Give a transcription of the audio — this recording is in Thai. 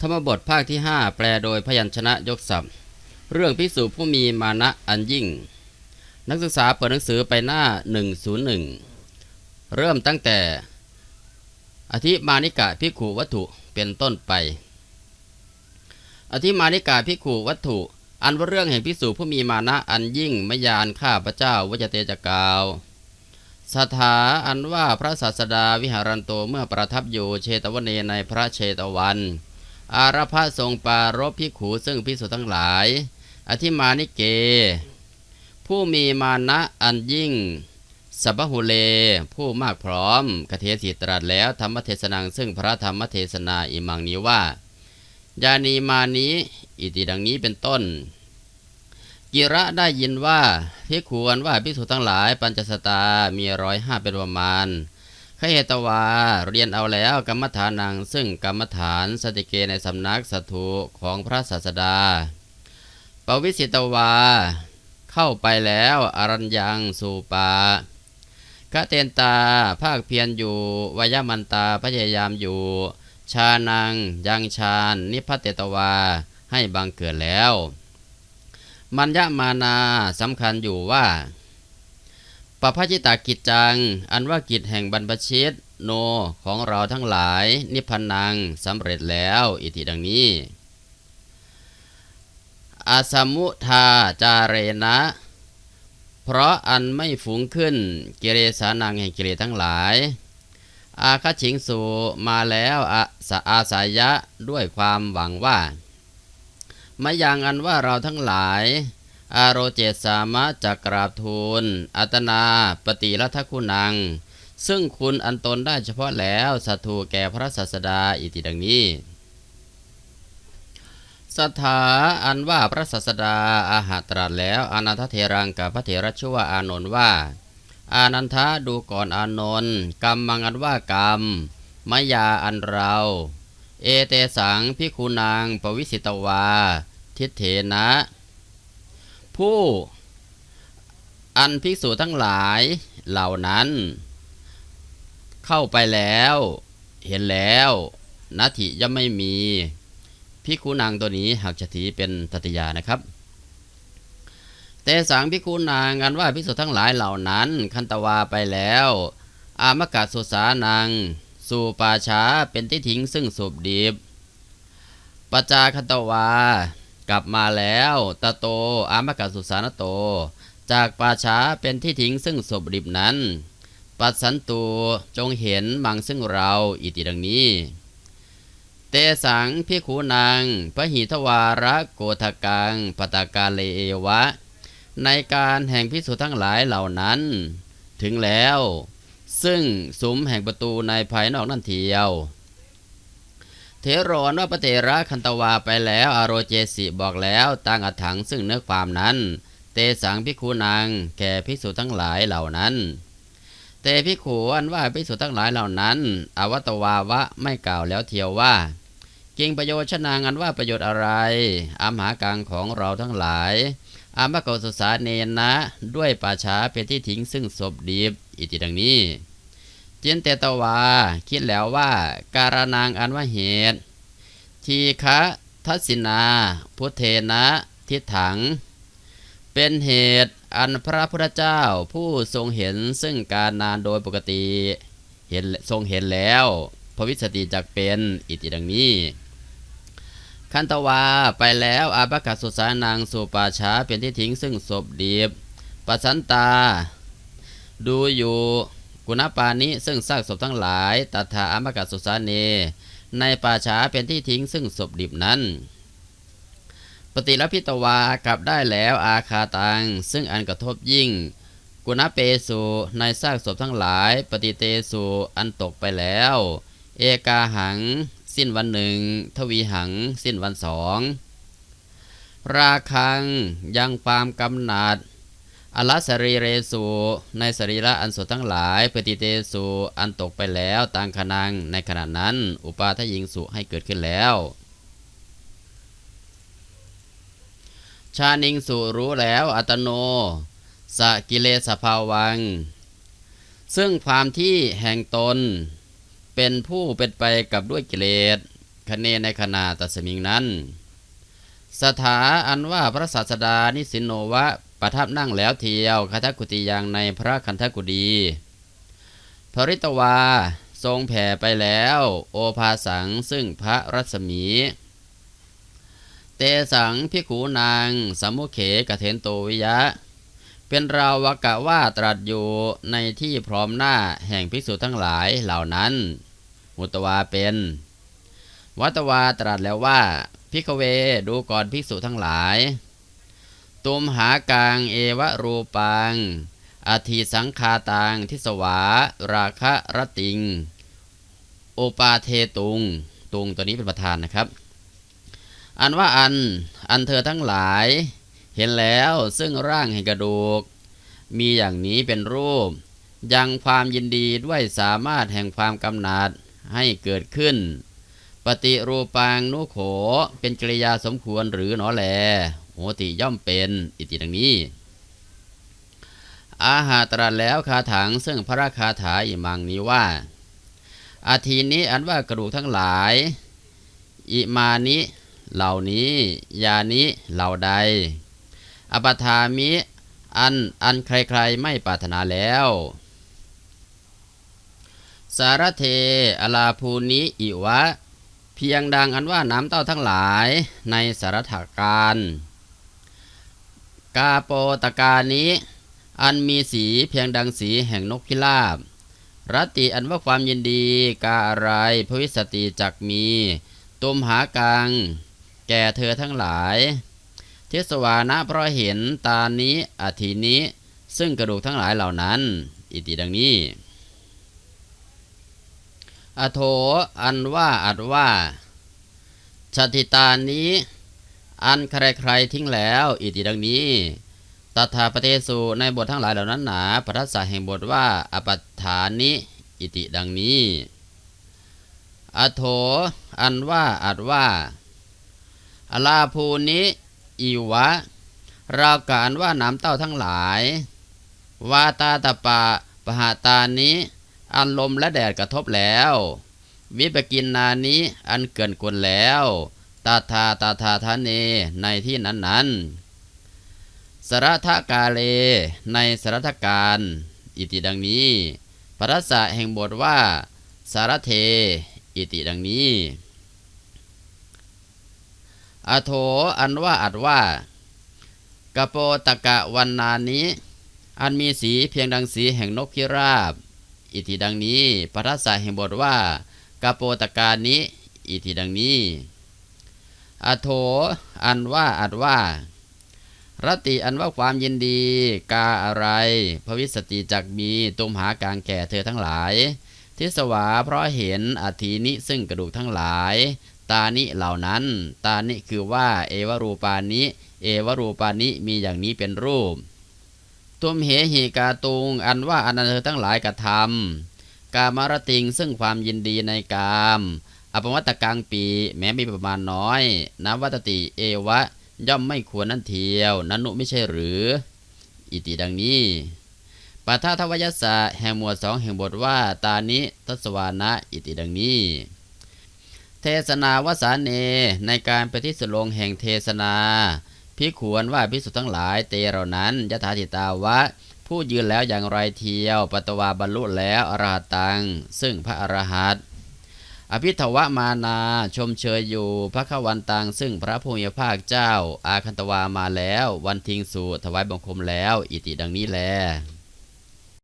ธรรมบทภาคที่ 5 แปลโดยพยัญชนะยกศัพท์ เรื่องพิสูจผู้มีมานะอันยิ่ง นักศึกษาเปิดหนังสือไปหน้า 101 เริ่มตั้งแต่ อธิมานิกะพิขุวัตถุเป็นต้นไป อธิมานิกาพิขุวัตถุ อันว่าเรื่องแห่งพิสูจผู้มีมานะอันยิ่งมยานข้าพระเจ้าวัจเตจกาวสถาอันว่าพระศาสดาวิหารันโตเมื่อประทับอยู่เชตวเนในพระเชตวัน อารพะทรงปารบพิขูซึ่งพิสุทั้งหลาย อธิมานิเก ผู้มีมานะอันยิ่งสัพหุเล ผู้มากพร้อมกเทศิตรัสแล้วธรรมเทศนังซึ่งพระธรรมเทศนาอิมังนี้ว่ายานีมานี้อิติดังนี้เป็นต้น กิระได้ยินว่าพิขวนว่าพิสุทั้งหลายปัญจสตามีร้อยห้าเป็นประมาณ ขเหตวาเรียนเอาแล้วกรรมฐานัง ซึ่งกรรมฐานสติเกในสำนักสัตถุของพระศาสดา ปวิสิตวา เข้าไปแล้วอรัญญังสูปากะเตนตาภาคเพียรอยู่วายมันตาพยายามอยู่ ชานังยังชาญนิพัตเตตวาให้บังเกิดแล้ว มัญญมานาสำคัญอยู่ว่า ปพจิตากิจจัง อันว่ากิจแห่งบรรพชิต โนของเราทั้งหลาย นิพพานังสำเร็จแล้ว อิทิดังนี้ อาสมุทาจาเรนะ เพราะอันไม่ฝูงขึ้น กิเลสานังแห่งกิเลสทั้งหลาย อาคชิงสูมาแล้วอาสอาสายะด้วยความหวังว่ามาอย่างอันว่าเราทั้งหลาย อารโรเจตสามะจักกราบทูลอัตนาปฏิรัทคุณัง ซึ่งคุณอันตนได้เฉพาะแล้วสัตูแก่พระศาสดาอิติดังนี้สถาอันว่าพระศาสดาอาหาตรัสแล้วอนันทเทรังกับพระเถรชื่อว่าอานนท์ว่า อานันทะดูก่อนอานนท์กรรมมังอันว่ากรรมมายาอันเรา เอเตสังพิคูนางปวิสิตวา ทิเถนะ ผู้อันภิกษุทั้งหลายเหล่านั้น เข้าไปแล้ว เห็นแล้วนาทิยังไม่มีพิคูนางตัวนี้หากจะถือเป็นตติยานะครับแต่สังพิคูนางอันว่าภิกษุทั้งหลายเหล่านั้น คันตวาไปแล้ว อามกาสุสานังสู่ป่าช้าเป็นที่ทิ้งซึ่งศพดีบปจาคันตวา กลับมาแล้วตะโตอามกาสุสานโต จากป่าช้าเป็นที่ทิ้งซึ่งศพดิบนั้น ปัสสันตูจงเห็นมังซึ่งเราอิติดังนี้ เตสังพิขูนางพระหิทวาระโกทกังปตากาเลเอวะ ในการแห่งพิสุทั้งหลายเหล่านั้น ถึงแล้ว ซึ่งสุมแห่งประตูในภายนอกนั่นเทียว เทโรนว่าปเตระคันตวาไปแล้วอโรเจสิบอกแล้วตั้งอัถังซึ่งเนื้อความนั้น เตสังพิคูนางแก่พิสุทั้งหลายเหล่านั้น เตพิขูอันว่าพิสุทั้งหลายเหล่านั้น อวัตวาวะไม่กล่าวแล้วเทียวว่า กิงประโยชน์ชนางอันว่าประโยชน์อะไรอามหากังของเราทั้งหลายอามะโกสุสาเนนะ ด้วยป่าช้าเป็นที่ทิ้งซึ่งศพดีบอิติดังนี้ จนเตตวา คิดแล้วว่า การนางอันว่าเหตุ ทีคะทัศินา พุทเทนะทิถัง เป็นเหตุอันพระพุทธเจ้าผู้ทรงเห็นซึ่งการนานโดยปกติเห็นทรงเห็นแล้วพระวิสติจักเป็นอิติดังนี้ คันตวาไปแล้วอาบากสุสานางสุปาชาเป็นที่ทิ้งซึ่งศพดีบปัสันตา ดูอยู่ กุณปานิซึ่งซากศพทั้งหลายตัถาอมกาสุสาเน ในป่าช้าเป็นที่ทิ้งซึ่งศพดิบนั้น ปฏิรพิตวากลับได้แล้วอาคาตัง ซึ่งอันกระทบยิ่ง กุณเปสุในซากศพทั้งหลาย ปฏิเตสุอันตกไปแล้ว เอกาหัง สิ้นวันหนึ่ง ทวีหัง สิ้นวันสองราคังยังความกำหนัด อลัสรีเรสูในสรีระอันสดทั้งหลายปฏิเตสูอันตกไปแล้วต่างขนังในขณะนั้น อุปาทยิงสุให้เกิดขึ้นแล้วชานิงสุรู้แล้วอัตโนสกิเลสภาวัง ซึ่งความที่แห่งตน เป็นผู้เป็นไปกับด้วยกิเลสคะเนในขณะตัสมิงนั้น สถาอันว่าพระศาสดานิสินโนวะ ประทับนั่งแล้วเทียวคาทกุติยังในพระคันธกุดีภริตวาทรงแผ่ไปแล้ว โอภาสังซึ่งพระรัศมี เตสังพิขูนางสมมุเขกเทนโตวิยะ เป็นราวกะว่าตรัสอยู่ในที่พร้อมหน้าแห่งภิกษุทั้งหลายเหล่านั้น มุตวาเป็น วัตวาตรัสแล้วว่าพิกเวดูก่อนภิกษุทั้งหลาย ตุมหากางเอวรูปังอาทิสังคาตังทิสวา ราคะรติง โอปาเทตุง ตุงตัวนี้เป็นประธานนะครับ อันว่าอัน อันเธอทั้งหลาย เห็นแล้วซึ่งร่างแห่งกระดูก มีอย่างนี้เป็นรูป ยังความยินดีด้วยสามารถแห่งความกำหนัดให้เกิดขึ้น ปฏิรูปังนุโขเป็นกริยาสมควรหรือหนอแล โหติย่อมเป็นอิติดังนี้ อาหาตรัสแล้วคาถังซึ่งพระคาถาอิมังนี้ว่า อาทีนี้อันว่ากระดูกทั้งหลาย อิมานิเหล่านี้ ยานิเหล่าใด อปทามิอันอันใครๆไม่ปรารถนาแล้ว สารเทอลาภูนิอิวะ เพียงดังอันว่าน้ำเต้าทั้งหลายในสารถการ กาโปตกานี้ อันมีสีเพียงดังสีแห่งนกพิราบรตติอันว่าความยินดีกาอะไรพวิสติจักมี ตุมหากัง แก่เธอทั้งหลาย เทศวานะเพราะเห็นตานี้อาทีนี้ ซึ่งกระดูกทั้งหลายเหล่านั้น อิติดังนี้ อโถอันว่าอัดว่าชาติตานี้ อันใครๆทิ้งแล้ว อิติดังนี้ตถาปเทสุในบททั้งหลายเหล่านั้นหนาปรัสสะแห่งบทว่าอปัฏฐานิอิติดังนี้อโถ อันว่าอัดว่าอลาภูนิอิวะ ราการว่าน้ำเต้าทั้งหลาย วาตาตปะปหาตานี้ อันลมและแดดกระทบแล้ว วิปกินนานี้อันเกินกวนแล้ว ตาทาตาทาทาเนในที่นั้นนั้นสรทกาเล ในสรทการ อิติดังนี้ปรัสสะแห่งบทว่า สารเท อิติดังนี้อโถอันว่าอัดว่ากโปตกะวันนานี้ อันมีสีเพียงดังสีแห่งนกพิราบ อิติดังนี้ปรัสสะแห่งบทว่ากโปตกานี้ อิติดังนี้ อโถ อันว่าอัดว่ารติอันว่าความยินดี กาอะไร พวิสติจักมีตุมหากลางแก่เธอทั้งหลาย ทิสวาเพราะเห็นอาทีนิซึ่งกระดูกทั้งหลาย ตานิเหล่านั้น ตานิคือว่า เอวรูปานิ เอวรูปานิมีอย่างนี้เป็นรูป ตุมเหหิกาตุง อันว่าอันเธอทั้งหลายกระทำกามารติงซึ่งความยินดีในกาม อปวัตกังปี แม้มีประมาณน้อยนวัตติเอวะ ย่อมไม่ควรนั่นเทียว นันุไม่ใช่หรือ อิติดังนี้ปัทาทวยสะแห่งหมวดสองแห่งบทว่าตานิทศวานะอิติดังนี้ เทศนาวสาเนในการไปที่สลงแห่งเทศนาพิขวนว่าพิสุทั้งหลายเตเหล่านั้นยถาธิตาวะ ผู้ยืนแล้วอย่างไรเทียวปตวาบรรลุแล้วอรหัตัง ซึ่งพระอรหัต อภิทวมานาชมเชยอยู่พระขวันตังซึ่งพระภูมิภาคเจ้า อาคันตวามาแล้ว วันทิงสู่ถวายบังคมแล้ว อิติดังนี้แล